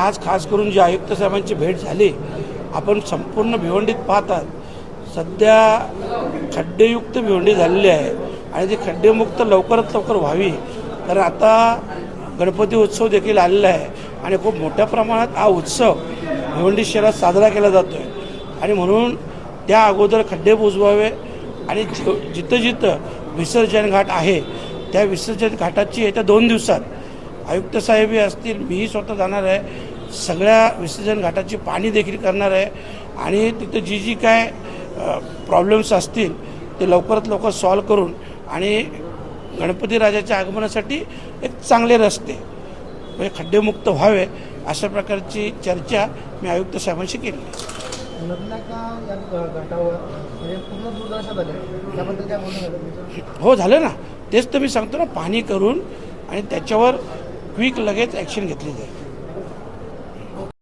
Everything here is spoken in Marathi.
आज खास करून जी आयुक्त साहेबांची भेट झाली आपण संपूर्ण भिवंडीत पाहतात सध्या खड्डेयुक्त भिवंडी झालेली आहे आणि ती खड्डेमुक्त लवकरात लवकर व्हावी. कारण आता गणपती उत्सव देखील आलेला आहे आणि खूप मोठ्या प्रमाणात हा उत्सव भिवंडी शहरात साजरा केला जातो आहे आणि म्हणून त्या अगोदर खड्डे बुजवावे आणि जिथं जिथं विसर्जन घाट आहे त्या विसर्जन घाटाची येत्या दोन दिवसात आयुक्त साहेबही असतील मीही स्वतः जाणार आहे. सगळ्या विसर्जन घाटाची पाणी देखील करणार आहे. आणि तिथं जी जी काय प्रॉब्लेम्स असतील ते लवकरात लवकर सॉल्व करून आणि गणपती राजाच्या आगमनासाठी एक चांगले रस्ते म्हणजे खड्डेमुक्त व्हावे अशा प्रकारची चर्चा मी आयुक्त साहेबांशी केली. म्हणजे? हो झालं ना. तेच तर मी सांगतो ना पाणी करून आणि त्याच्यावर क्विक लगेच ॲक्शन घेतली जाईल.